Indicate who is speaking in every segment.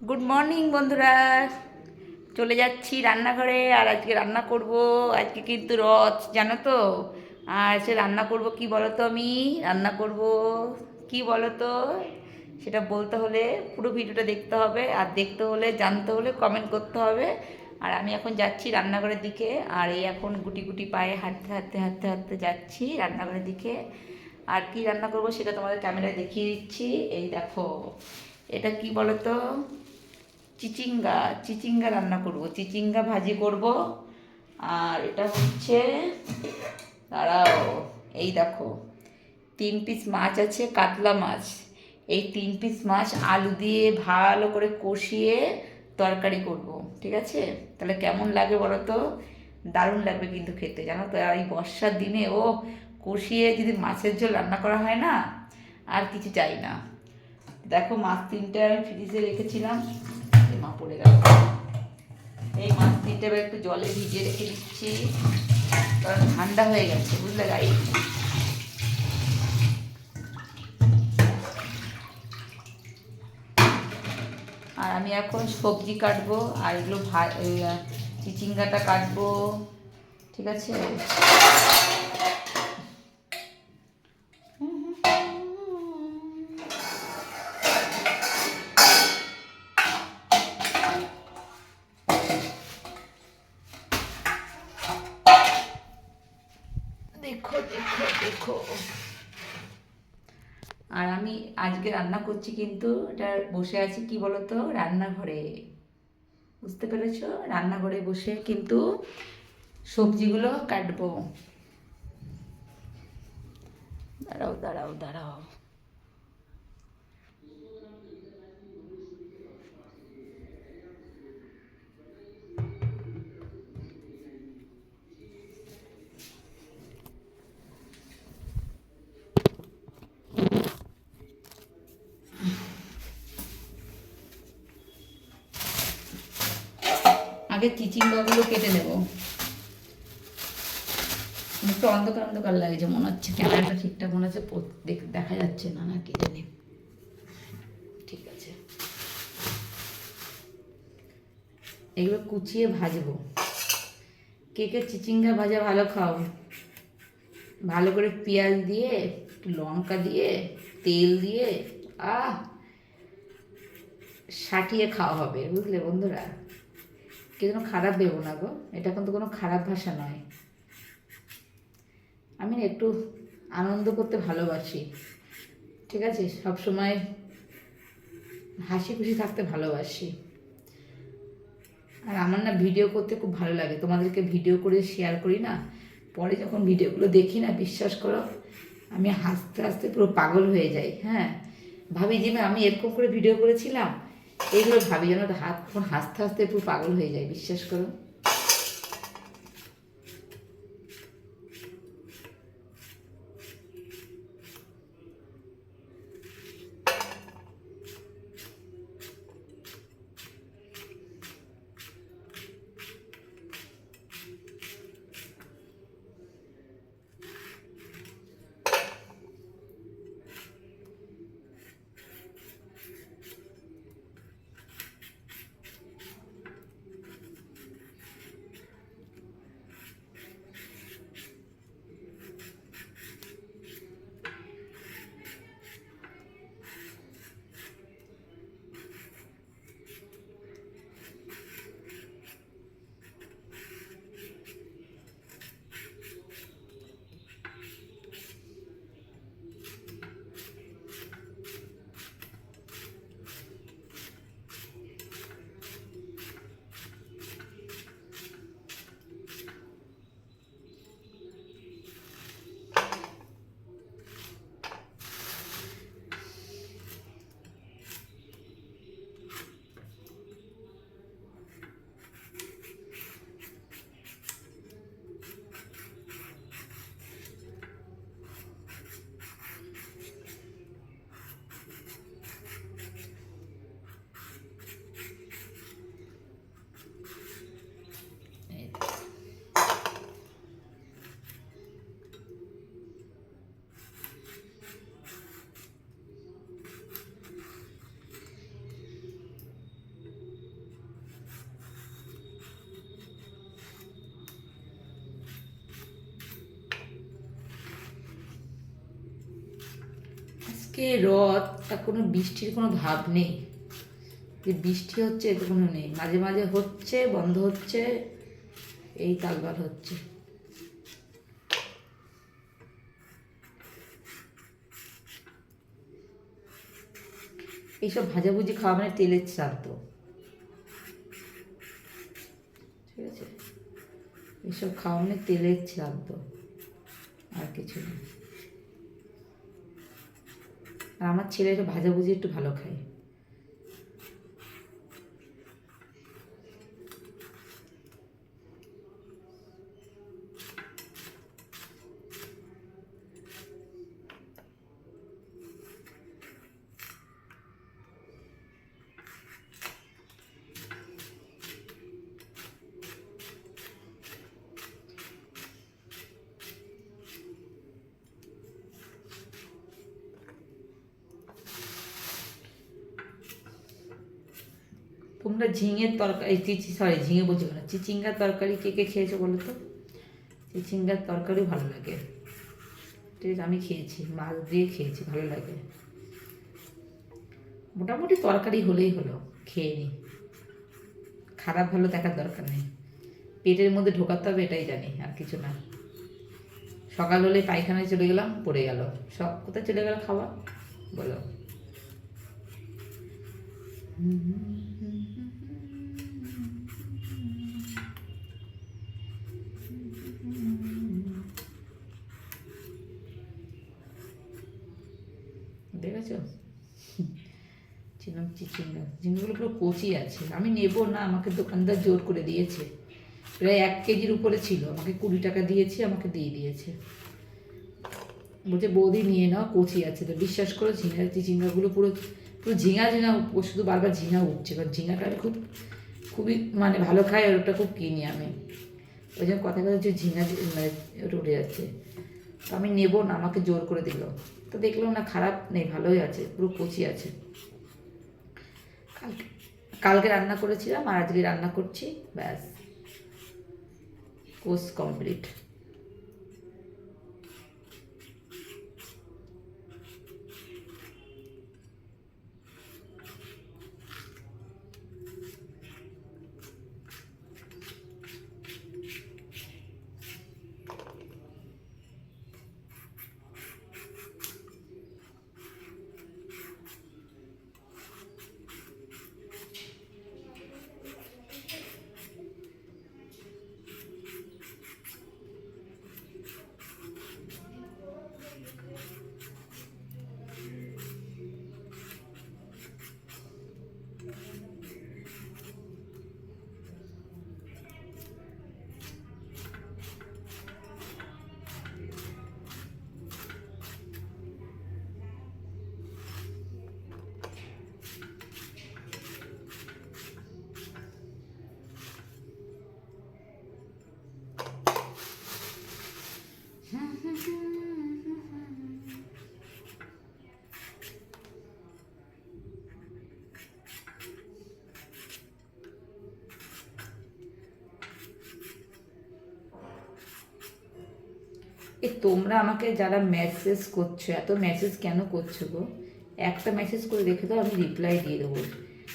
Speaker 1: Good morning বন্ধুরা। চলে যাচ্ছি রান্নাঘরে, আর আজকে রান্না করব, আজকে কিন্তু রথ, জানো তো? আর সে রান্না করব কি বলো তো আমি? রান্না করব কি বলো তো সেটা বলতে হলে, পুরো ভিডিওটা দেখতে হবে, আর দেখতে হলে, জানতে হলে কমেন্ট করতে হবে। আর আমি এখন যাচ্ছি রান্নাঘরের দিকে, আর এই এখন গুটি গুটি পায়ে হাঁটতে হাঁটতে হাঁটতে হাঁটতে যাচ্ছি রান্নাঘরের দিকে। আর কি রান্না করব সেটা তোমাদের ক্যামেরায় দেখিয়ে দিচ্ছি। এই দেখো। এটা কি বলো তো চিচিঙ্গা চিচিঙ্গা রান্না করব, চিচিঙ্গা ভাজি করব। আর এটা হচ্ছে, দাঁড়াও, এই দেখো, তিন পিস মাছ আছে, কাতলা মাছ। এই তিন পিস মাছ আলু দিয়ে ভালো করে কষিয়ে তরকারি করব, ঠিক আছে? তাহলে কেমন লাগে বলো তো দারুণ লাগবে কিন্তু খেতে, জানো তো? এই বর্ষার দিনে ও কষিয়ে যদি মাছের ঝোল রান্না করা হয় না, আর কিছু চাই না। দেখো মাছ তিনটে আমি ফ্রিজে রেখেছিলাম। মা পড়ে গেল। এই মাছ তিনটে এবার একটু জলে ভিজিয়ে রেখে দিচ্ছি, কারণ ঠান্ডা হয়ে গেছে, বুঝলে গাড়ি আর আমি এখন সবজি কাটবো, আর এগুলো ভা চিচিঙ্গাটা কাটবো, ঠিক আছে? আজকে রান্না করছি কিন্তু, এটা বসে আছি কি বলতো? রান্নাঘরে। বুঝতে পেরেছ? রান্নাঘরে বসে কিন্তু সবজিগুলো কাটবো। দাঁড়াও দাঁড়াও দাঁড়াও। আগে চিচিঙ্গাগুলো কেটে নেব। একটু অন্ধকার অন্ধকার লাগছে, মনে হচ্ছে ক্যামেরাটা ঠিকঠাক মনে হচ্ছে দেখা যাচ্ছে না না, কেটে নে। ঠিক আছে। এগুলো কুচিয়ে ভাজবো। কে কে চিচিঙ্গা ভাজা ভালো খাও। ভালো করে পেঁয়াজ দিয়ে, একটু লঙ্কা দিয়ে, তেল দিয়ে, আহ, সাটিয়ে খাওয়া হবে, বুঝলে বন্ধুরা? কে যেন খারাপ ভেবো না গো, এটা কিন্তু কোনো খারাপ ভাষা নয়। আমি একটু আনন্দ করতে ভালোবাসি, ঠিক আছে? সব সময় হাসি খুশি থাকতে ভালোবাসি। আর আমার না ভিডিও করতে খুব ভালো লাগে, তোমাদেরকে ভিডিও করে শেয়ার করি না? পরে যখন ভিডিওগুলো দেখি না, বিশ্বাস করো, আমি হাসতে হাসতে পুরো পাগল হয়ে যাই হ্যাঁ? ভাবি যে আমি এরকম করে ভিডিও করেছিলাম এইগুলো ভাবি যেন হাত তখন হাসতে হাসতে পুরো পাগল হয়ে যায় বিশ্বাস করো। আজকে রথ, তা কোনো বৃষ্টির কোনো ভাব নেই। যে বৃষ্টি হচ্ছে এতে কোনো নেই। মাঝে মাঝে হচ্ছে, বন্ধ হচ্ছে, এই তালবাল হচ্ছে। এইসব ভাজাভুজি খাওয়া মানে তেলের শ্রাদ্ধ। ঠিক আছে? এইসব খাওয়া মানে তেলের শ্রাদ্ধ। আর কিছু না আর আমার ছেলেটা ভাজাভুজি একটু ভালো খায়। তোমরা ঝিঙের তরকারি চিচি সরি ঝিঙে বলছি না। চিচিঙ্গার তরকারি কে কে খেয়েছো বলো তো? চিচিঙ্গার তরকারি ভালো লাগে। ঠিক আছে, আমি খেয়েছি, মাছ দিয়ে খেয়েছি, ভালো লাগে। মোটামুটি তরকারি হলেই হলো, খেয়ে নি। খারাপ ভালো দেখার দরকার নেই। পেটের মধ্যে ঢোকাতে হবে, এটাই জানি, আর কিছু না। সকাল হলে পায়খানায় চলে গেলাম, পড়ে গেল। সব কোথায় চলে গেল খাওয়া বলো। দেখেছ চিনম চিচিঙ্গা ঝিঙ্গুলো পুরো কচি আছে। আমি নেব না, আমাকে দোকানদার জোর করে দিয়েছে। প্রায় এক কেজির উপরে ছিল। আমাকে কুড়ি টাকা দিয়েছে, আমাকে দিয়ে দিয়েছে। বলছে, বৌদি, নিয়ে নাও, কচি আছে। তো বিশ্বাস করো ঝিঙা চিচিঙ্গাগুলো পুরো পুরো ঝিঙা ঝিঙা শুধু বারবার ঝিঙা উঠছে। কারণ ঝিঙাটা আমি খুব, খুবই মানে ভালো খাই আর ওটা খুব কিনি আমি। ওই জন্য কথা কথা যে ঝিঙা মানে উঠে যাচ্ছে। তো আমি নেব না আমাকে জোর করে দিল। তো দেখলাম না খারাপ নেই ভালোই আছে পুরো কচি আছে। কালকে। কালকে রান্না করেছিলাম আর আজকে রান্না করছি ব্যাস। Course complete. এ, তোমরা আমাকে যারা মেসেজ করছ, এত মেসেজ কেন করছ গো? একটা মেসেজ করে রেখে দাও, আমি রিপ্লাই দিয়ে দেবো।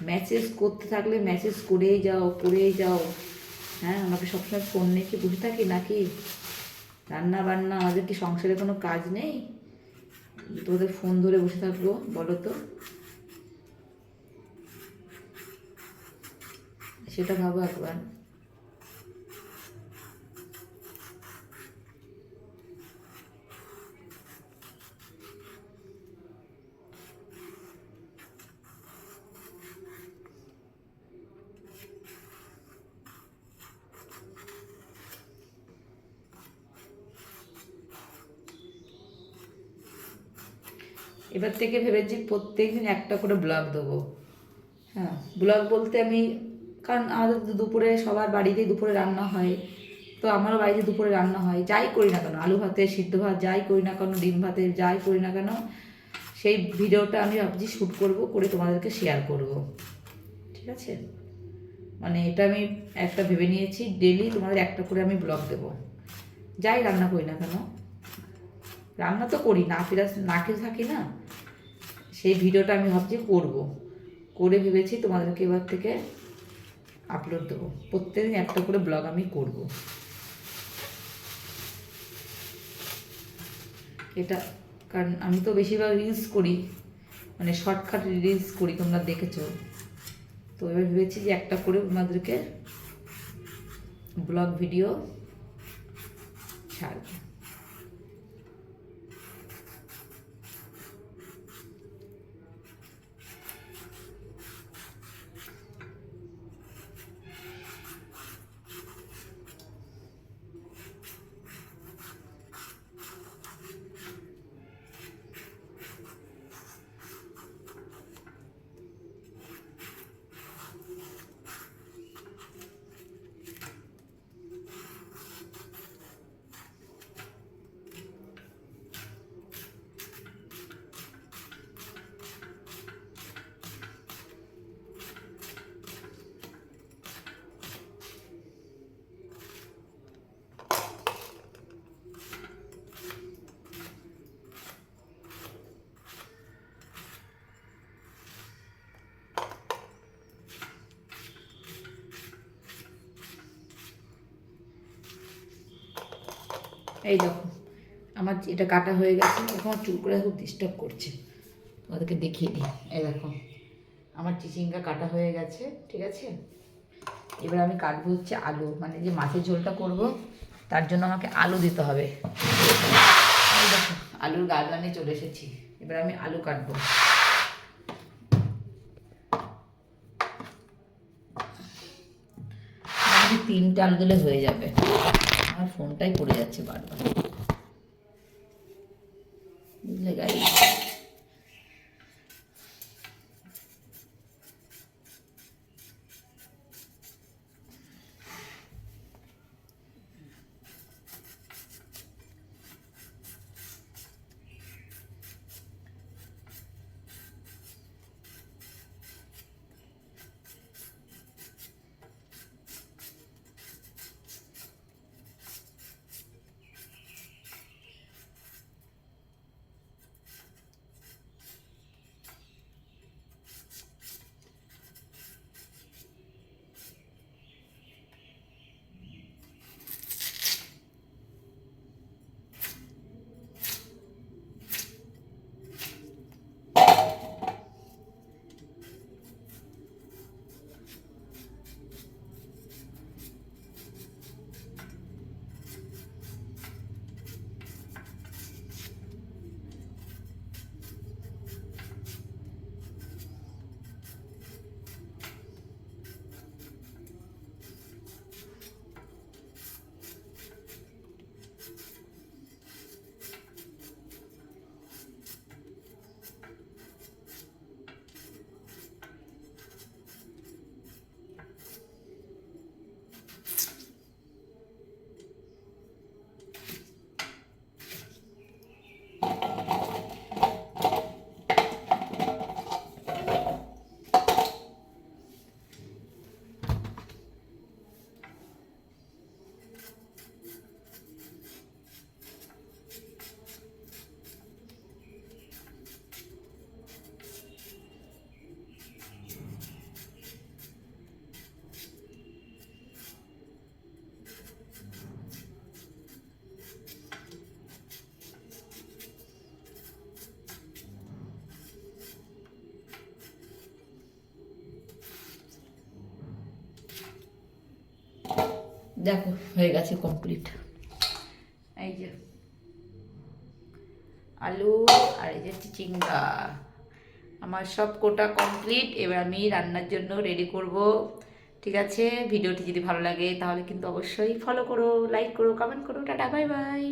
Speaker 1: মেসেজ করতে থাকলে মেসেজ করেই যাও করেই যাও। হ্যাঁ আমাকে সবসময় ফোন নিয়ে কি বসে থাকি নাকি? রান্না বান্না, আমাদের কি সংসারে কোনো কাজ নেই? তোদের ফোন ধরে বসে থাকব, বলো তো। সেটা ভাবো একবার। এবার থেকে ভেবেছি প্রত্যেক দিন একটা করে ব্লগ দেবো। হ্যাঁ ব্লগ বলতে আমি, কারণ আমাদের দুপুরে সবার বাড়িতেই দুপুরে রান্না হয়, তো আমারও বাড়িতে দুপুরে রান্না হয়, যাই করি না কেন, আলু ভাতে, সিদ্ধ ভাত, যাই করি না কেন, ডিম ভাতে, যাই করি না কেন, সেই ভিডিওটা আমি ভাবছি শ্যুট করব, করে তোমাদেরকে শেয়ার করব। ঠিক আছে? মানে এটা আমি একটা ভেবে নিয়েছি ডেলি তোমাদের একটা করে আমি ব্লগ দেবো। যাই রান্না করি না কেন, রান্না তো করি, না ফিরা না খেয়ে থাকি না। সেই ভিডিওটা আমি ভাবছি করব। করে ভেবেছি তোমাদেরকে এবার থেকে আপলোড দেবো। প্রত্যেকদিন একটা করে ব্লগ আমি করব। এটা, কারণ আমি তো বেশিরভাগ রিলস করি মানে শর্টকাট রিলস করি, তোমরা দেখেছ। তো এবার ভেবেছি যে একটা করে তোমাদেরকে ব্লগ ভিডিও ছাড়ব। এই দেখো, আমার এটা কাটা হয়ে গেছে, এখন আমার চুল করে খুব ডিস্টার্ব করছে। তোমাদেরকে দেখিয়ে দিই। এই দেখো, আমার চিচিঙ্গা কাটা হয়ে গেছে, ঠিক আছে? এবার আমি কাটবো হচ্ছে আলু মানে যে মাছের ঝোলটা করব, তার জন্য আমাকে আলু দিতে হবে। দেখো, আলুর গার্গানে চলে এসেছি। এবার আমি আলু কাটবো। তিনটা আলু দিলে হয়ে যাবে। আমার ফোনটাই পড়ে যাচ্ছে বারবার বুঝলে গাই দেখো, হয়ে গেছে কমপ্লিট এই যে। আলু আর এই যে চিচিঙ্গা আমার সব কোটা কমপ্লিট এবার আমি রান্নার জন্য রেডি করব। ঠিক আছে? ভিডিওটি যদি ভালো লাগে তাহলে কিন্তু অবশ্যই ফলো করো লাইক করো কমেন্ট করো। Tata bye bye